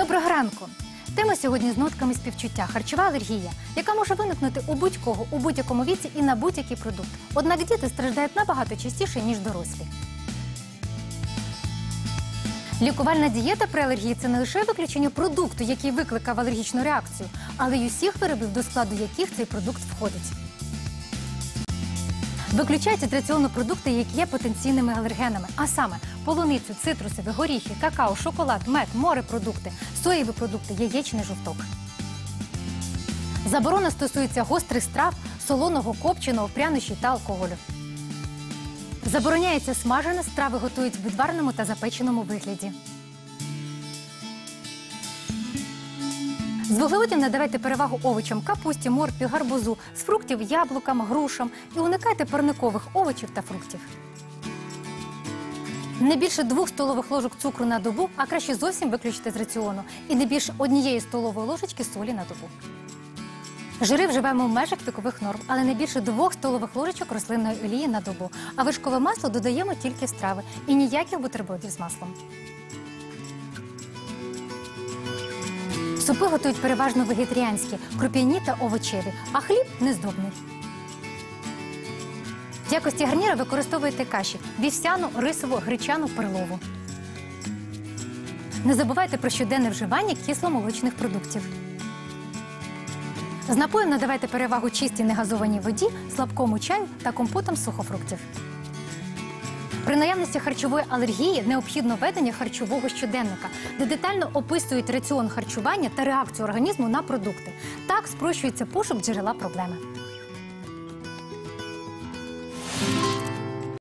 Доброго ранку! Тема сьогодні з нотками співчуття харчова алергія, яка може виникнути у будь-кого у будь-якому віці і на будь-який продукт. Однак діти страждають набагато частіше ніж дорослі. Лікувальна дієта при алергії це не лише виключення продукту, який викликав алергічну реакцію, але й усіх виробів, до складу яких цей продукт входить. Виключаються з раціону продукти, які є потенційними алергенами, а саме полуницю, цитрусові, горіхи, какао, шоколад, мед, морепродукти, соєві продукти, яєчний жовток. Заборона стосується гострих страв, солоного, копченого, прянощів та алкоголю. Забороняється смажене, страви готують в відвареному та запеченому вигляді. З вуглеводів надавайте перевагу овочам, капусті, моркві, гарбузу, з фруктів, яблукам, грушам і уникайте парникових овочів та фруктів. Не більше двох столових ложок цукру на добу, а краще зовсім виключити з раціону. І не більше однієї столової ложечки солі на добу. Жири вживаємо в межах вікових норм, але не більше двох столових ложечок рослинної олії на добу. А вишкове масло додаємо тільки в страви і ніяких бутербродів з маслом. Супи готують переважно вегетаріанські, круп'яні та овочеві, а хліб нездобний. В якості гарніра використовуйте каші вівсяну, рисову, гречану, перлову. Не забувайте про щоденне вживання кисломолочних продуктів. З напоїв надавайте перевагу чистій негазованій воді, слабкому чаю та компотам сухофруктів. При наявності харчової алергії необхідно ведення харчового щоденника, де детально описують раціон харчування та реакцію організму на продукти. Так спрощується пошук джерела проблеми.